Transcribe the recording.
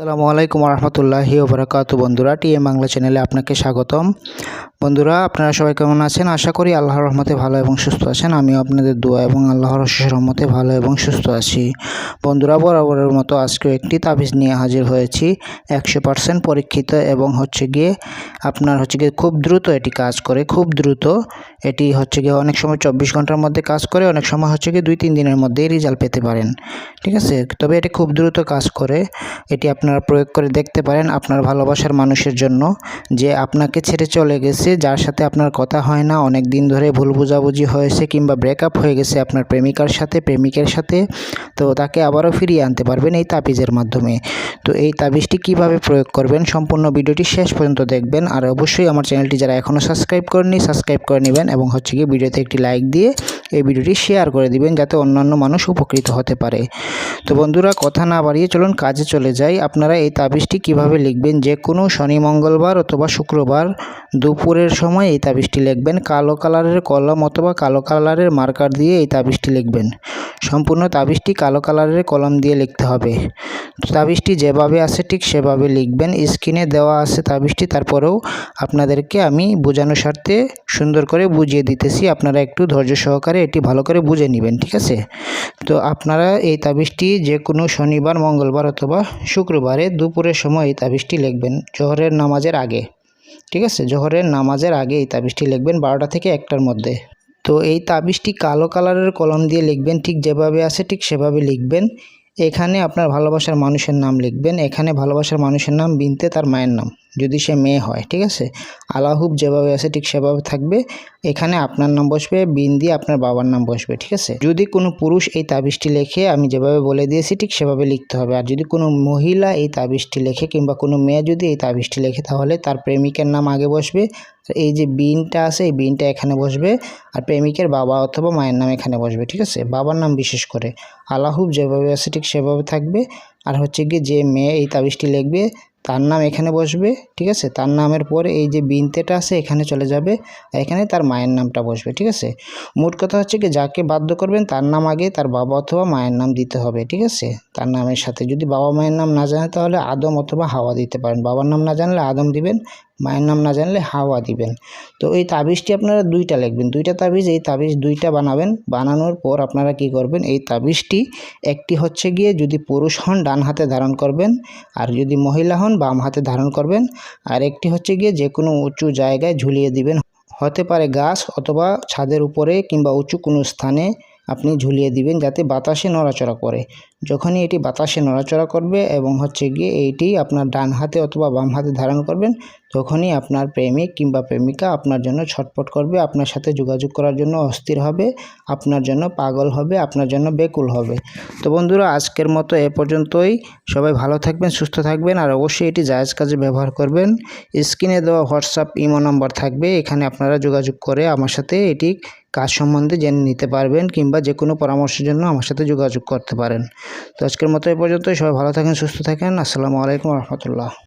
আসসালামু আলাইকুম রহমতুল্লাহি ওবরাকাত। বন্ধুরা, টিএম বাংলা চ্যানেলে আপনাকে স্বাগতম। বন্ধুরা, আপনারা সবাই কেমন আছেন? আশা করি আল্লাহর রহমতে ভালো এবং সুস্থ আছেন। আমিও আপনাদের দোয়া এবং আল্লাহর অশেষ রহমতে ভালো এবং সুস্থ আছি। বন্ধুরা, বরাবরের মতো আজকেও একটি তাবিজ নিয়ে হাজির হয়েছি। একশো পার্সেন্ট পরীক্ষিত এবং হচ্ছে গিয়ে আপনার হচ্ছে গিয়ে খুব দ্রুত এটি কাজ করে, খুব দ্রুত। এটি হচ্ছে গিয়ে অনেক সময় চব্বিশ ঘণ্টার মধ্যে কাজ করে, অনেক সময় হচ্ছে গিয়ে দুই, তিন দিনের মধ্যেই রেজাল্ট পেতে পারেন। ঠিক আছে? তবে এটি খুব দ্রুত কাজ করে। এটি আপনারা প্রয়োগ করে দেখতে পারেন আপনার ভালোবাসার মানুষের জন্য যে আপনাকে ছেড়ে চলে গেছে, যার সাথে আপনার কথা হয় না, অনেক দিন ধরে ভুল বোঝাবুঝি হয়েছে কিংবা ব্রেকআপ হয়ে গেছে আপনার প্রেমিকার সাথে, প্রেমিকের সাথে, তো তাকে আবারও ফিরিয়ে আনতে পারবেন এই তাবিজের মাধ্যমে। তো এই তাবিজটি কীভাবে প্রয়োগ করবেন সম্পূর্ণ ভিডিওটি শেষ পর্যন্ত দেখবেন। আর অবশ্যই আমার চ্যানেলটি যারা এখনও সাবস্ক্রাইব করেনি সাবস্ক্রাইব করে নেবেন এবং হচ্ছে গিয়ে ভিডিওতে একটি লাইক দিয়ে এই ভিডিওটি শেয়ার করে দিবেন যাতে অন্যান্য মানুষ উপকৃত হতে পারে। তো বন্ধুরা, কথা না বাড়িয়ে চলুন কাজে চলে যাই। আপনারা এই তাবিজটি কীভাবে লিখবেন? যে কোনো শনি, মঙ্গলবার অথবা শুক্রবার দুপুরের সময় এই তাবিজটি লিখবেন। কালো কালারের কলম অথবা কালো কালারের মার্কার দিয়ে এই তাবিজটি লিখবেন। সম্পূর্ণ তাবিজটি কালো কালারের কলম দিয়ে লিখতে হবে। তাবিজটি যেভাবে আছে ঠিক সেভাবে লিখবেন। স্ক্রিনে দেওয়া আছে তাবিজটি তারপরেও আপনাদেরকে আমি বোঝানোর স্বার্থে সুন্দর করে বুঝিয়ে দিতেছি। আপনারা একটু ধৈর্য সহকারে এটি ভালো করে বুঝে নেবেন, ঠিক আছে? তো আপনারা এই তাবিজটি যে কোনো শনিবার, মঙ্গলবার অথবা শুক্রবারে দুপুরের সময় এই তাবিজটি লিখবেন, জোহরের নামাজের আগে, ঠিক আছে? জোহরের নামাজের আগে এই তাবিজটি লিখবেন বারোটা থেকে একটার মধ্যে। তো এই তাবিজটি কালো কালারের কলম দিয়ে লিখবেন, ঠিক যেভাবে আছে ঠিক সেভাবে লিখবেন। এখানে আপনার ভালোবাসার মানুষের নাম লিখবেন এখানে ভালোবাসার মানুষের নাম বিনতে তার মায়ের নাম। যদি সে মেয়ে হয়, ঠিক আছে? আলাহুব যেভাবে আছে, ঠিক সেভাবে থাকবে। এখানে আপনার নাম বসবে বিন দিয়ে আপনার বাবার নাম বসবে, ঠিক আছে? যদি কোনো পুরুষ এই তাবিজটি লেখে, আমি যেভাবে বলে দিয়েছি, ঠিক সেভাবে লিখতে হবে। আর যদি কোনো মহিলা এই তাবিজটি লেখে, কিংবা কোনো মেয়ে যদি এই তাবিজটি লেখে, তাহলে তার প্রেমিকের নাম আগে বসবে। এই যে বিনটা আছে, এই বিনটা এখানে বসবে। আর প্রেমিকের বাবা অথবা মায়ের নাম এখানে বসবে, ঠিক আছে? বাবার নাম বিশেষ করে। আলাহুব যেভাবে আছে, ঠিক সেভাবে থাকবে। আর হচ্ছে গিয়ে যে মেয়ে এই তাবিজটি লিখবে তার নাম এখানে বসবে, ঠিক আছে? তার নামের পরে এই যে বিনতেটা আছে, এখানে চলে যাবে এখানে তার মায়ের নামটা বসবে, ঠিক আছে? মোট কথা হচ্ছে কি, যাকে বাধ্য করবেন তার নাম আগে, তার বাবা অথবা মায়ের নাম দিতে হবে, ঠিক আছে? তার নামের সাথে। যদি বাবা মায়ের নাম না জানে তাহলে আদম অথবা হাওয়া দিতে পারেন। বাবার নাম না জানলে আদম দিবেন মায়ের নাম না জানলে হাওয়া দিবেন। তো এই তাবিজটি আপনারা দুইটা লিখবেন। দুইটা তাবিজ, এই তাবিজ দুইটা বানাবেন। বানানোর পর আপনারা কি করবেন, এই তাবিজটি একটি হচ্ছে গিয়ে যদি পুরুষ হন, ডান হাতে ধারণ করবেন। আর যদি মহিলা হন, বাম হাতে ধারণ করবেন। আর একটি হচ্ছে গিয়ে যে কোনো উঁচু জায়গায় ঝুলিয়ে দিবেন। হতে পারে গাছ অথবা ছাদের উপরে কিংবা উঁচু কোনো স্থানে আপনি ঝুলিয়ে দিবেন যাতে বাতাসে নড়াচড়া করে। যখনই এটি বাতাসে নড়াচড়া করবে এবং হচ্ছে গিয়ে এইটি আপনার ডান হাতে অথবা বাম হাতে ধারণ করবেন তখনই আপনার প্রেমিক কিংবা প্রেমিকা আপনার জন্য ছটপট করবে, আপনার সাথে যোগাযোগ করার জন্য অস্থির হবে, আপনার জন্য পাগল হবে, আপনার জন্য বেকুল হবে। তো বন্ধুরা, আজকের মতো এ পর্যন্তই। সবাই ভালো থাকবেন, সুস্থ থাকবেন আর অবশ্যই এটি জায়জ কাজে ব্যবহার করবেন। স্ক্রিনে দেওয়া হোয়াটসঅ্যাপ ইমো নম্বর থাকবে, এখানে আপনারা যোগাযোগ করে আমার সাথে এটি কাজ সম্বন্ধে জেনে নিতে পারবেন কিংবা যে কোনো পরামর্শের জন্য আমার সাথে যোগাযোগ করতে পারেন। তো আজকের মতো এ পর্যন্তই, সবাই ভালো থাকেন, সুস্থ থাকেন, আসসালামু আলাইকুম রহমতুল্লাহ।